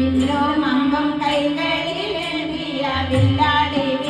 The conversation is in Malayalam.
വില്ലും മമ്പം കൈകളിൽ വില്ലാളി